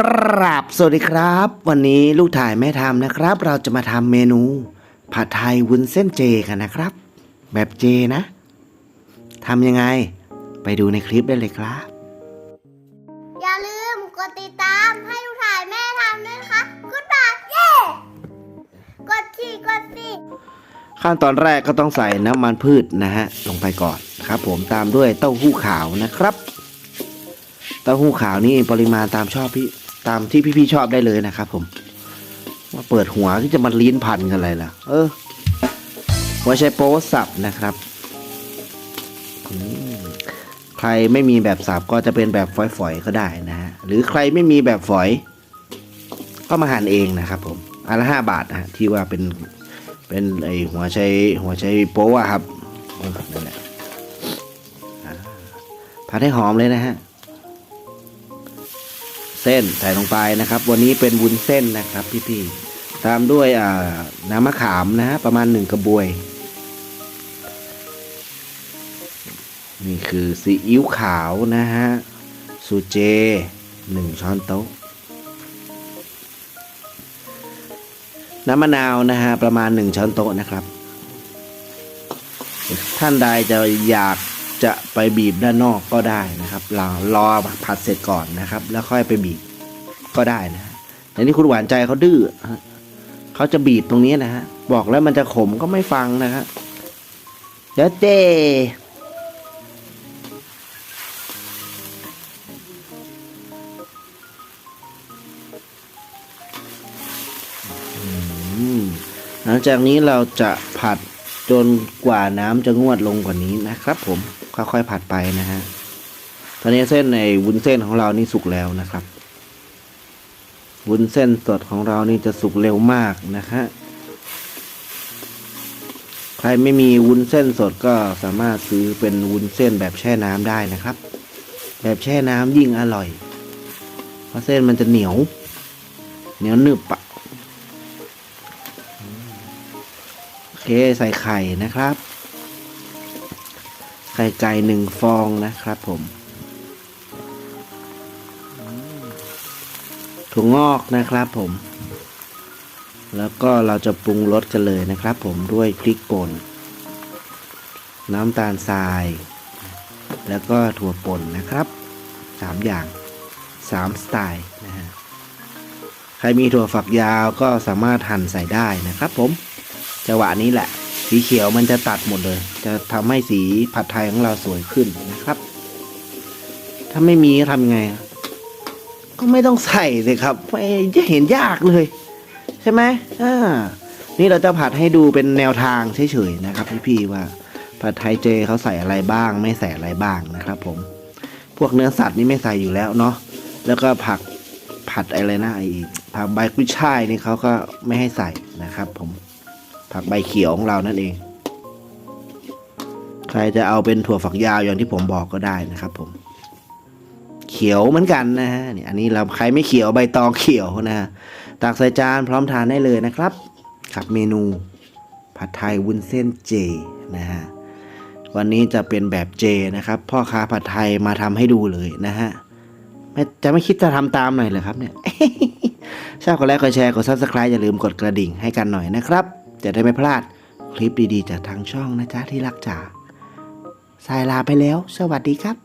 กราบสวัสดีครับ วันนี้ลูกถ่ายแม่ทำนะครับ เราจะมาทำเมนูผัดไทยวุ้นเส้นเจกันนะครับ แบบเจนะทำยังไง ไปดูในคลิปได้เลยครับ อย่าลืมกดติดตามให้ลูกถ่ายแม่ทำด้วยนะคะกดบาทเย้กดทีกดสิขั้นตอนแรกก็ต้องใส่น้ำมันพืชนะฮะลงไปก่อนครับ ผมตามด้วยเต้าหู้ขาวนะครับ เต้าหู้ขาวนี่ปริมาณตามชอบพี่ ตามที่พี่ๆชอบได้เลยนะครับผมว่าเปิดหัวที่จะมาลิ้นพันกันอะไรล่ะ เออหัวใช้โป๊สับนะครับใครไม่มีแบบสับก็จะเป็นแบบฝอยๆก็ได้นะฮะหรือใครไม่มีแบบฝอย ก็มาหั่นเองนะครับ ผมอันละห้าบาทนะฮะที่ว่าเป็นเป็นไอหัวใช้หัวใช้โป๊ะครับนั่นแหละผัดให้หอมเลยนะฮะ เส้นใส่ลงไปนะครับ วันนี้เป็นวุ้นเส้นนะครับพี่ๆตามด้วยน้ำมะขามนะฮะประมาณหนึ่งกระบวย นี่คือซีอิ๊วขาวนะฮะสูเจหนึ่งช้อนโต๊ะ น้ำมะนาวนะฮะประมาณ1ช้อนโต๊ะนะครับ ท่านใดจะอยาก จะไปบีบด้านนอกก็ได้นะครับรอรอผัดเสร็จก่อนนะครับ แล้วค่อยไปบีบก็ได้นะฮะแต่นี่คุณหวานใจเขาดื้อเขาจะบีบตรงนี้นะฮะบอกแล้วมันจะขมก็ไม่ฟังนะฮะเดี๋ยวเจหลังจากนี้เราจะผัด จนกว่าน้ำจะงวดลงกว่านี้นะครับ ผมค่อยๆผัดไปนะฮะตอนนี้เส้นในวุ้นเส้นของเรานี่สุกแล้วนะครับวุ้นเส้นสดของเรานี่จะสุกเร็วมากนะฮะใครไม่มีวุ้นเส้นสดก็สามารถซื้อเป็นวุ้นเส้นแบบแช่น้ำได้นะครับ แบบแช่น้ำยิ่งอร่อย เพราะเส้นมันจะเหนียว เหนียวหนึบอะ เคใส่ไข่นะครับ ไข่ไก่หนึ่งฟองนะครับผมถั่วงอกนะครับผม แล้วก็เราจะปรุงรสกันเลยนะครับผมด้วยพริกป่น น้ำตาลทราย แล้วก็ถั่วป่นนะครับสามอย่างสามสไตล์นะฮะ ใครมีถั่วฝักยาวก็สามารถหั่นใส่ได้นะครับผม จังหวะนี้แหละ สีเขียวมันจะตัดหมดเลย จะทำให้สีผัดไทยของเราสวยขึ้นนะครับ ถ้าไม่มีทำไง ก็ไม่ต้องใส่เลยครับไม่จะเห็นยากเลย ใช่ไหมอ่านี่เราจะผัดให้ดูเป็นแนวทางเฉยๆนะครับพี่ๆว่าผัดไทยเจเขาใส่อะไรบ้าง ไม่ใส่อะไรบ้างนะครับ ผม พวกเนื้อสัตว์นี่ไม่ใส่อยู่แล้วเนาะแล้วก็ผักผัดอะไรนะไอ้ผักใบกุ้ยช่ายนี่เขาก็ไม่ให้ใส่นะครับ ผม ผักใบเขียวของเรานั่นเอง ใครจะเอาเป็นถั่วฝักยาวอย่างที่ผมบอกก็ได้นะครับ ผม เขียวเหมือนกันนะฮะนี่อันนี้เราใครไม่เขียวใบตองเขียวนะฮะตักใส่จานพร้อมทานได้เลยนะครับกับเมนูผัดไทยวุ้นเส้นเจนะฮะวันนี้จะเป็นแบบเจนะครับ พ่อค้าผัดไทยมาทำให้ดูเลยนะฮะไม่จะไม่คิดจะทำตามหน่อยเหรอครับเนี่ยชอบกดไลค์กดแชร์กด subscribe อย่าลืมกดกระดิ่งให้กันหน่อยนะครับ จะได้ไม่พลาดคลิปดีๆจากทางช่องนะจ๊ะที่รักจ๋าสายลาไปแล้ว สวัสดีครับ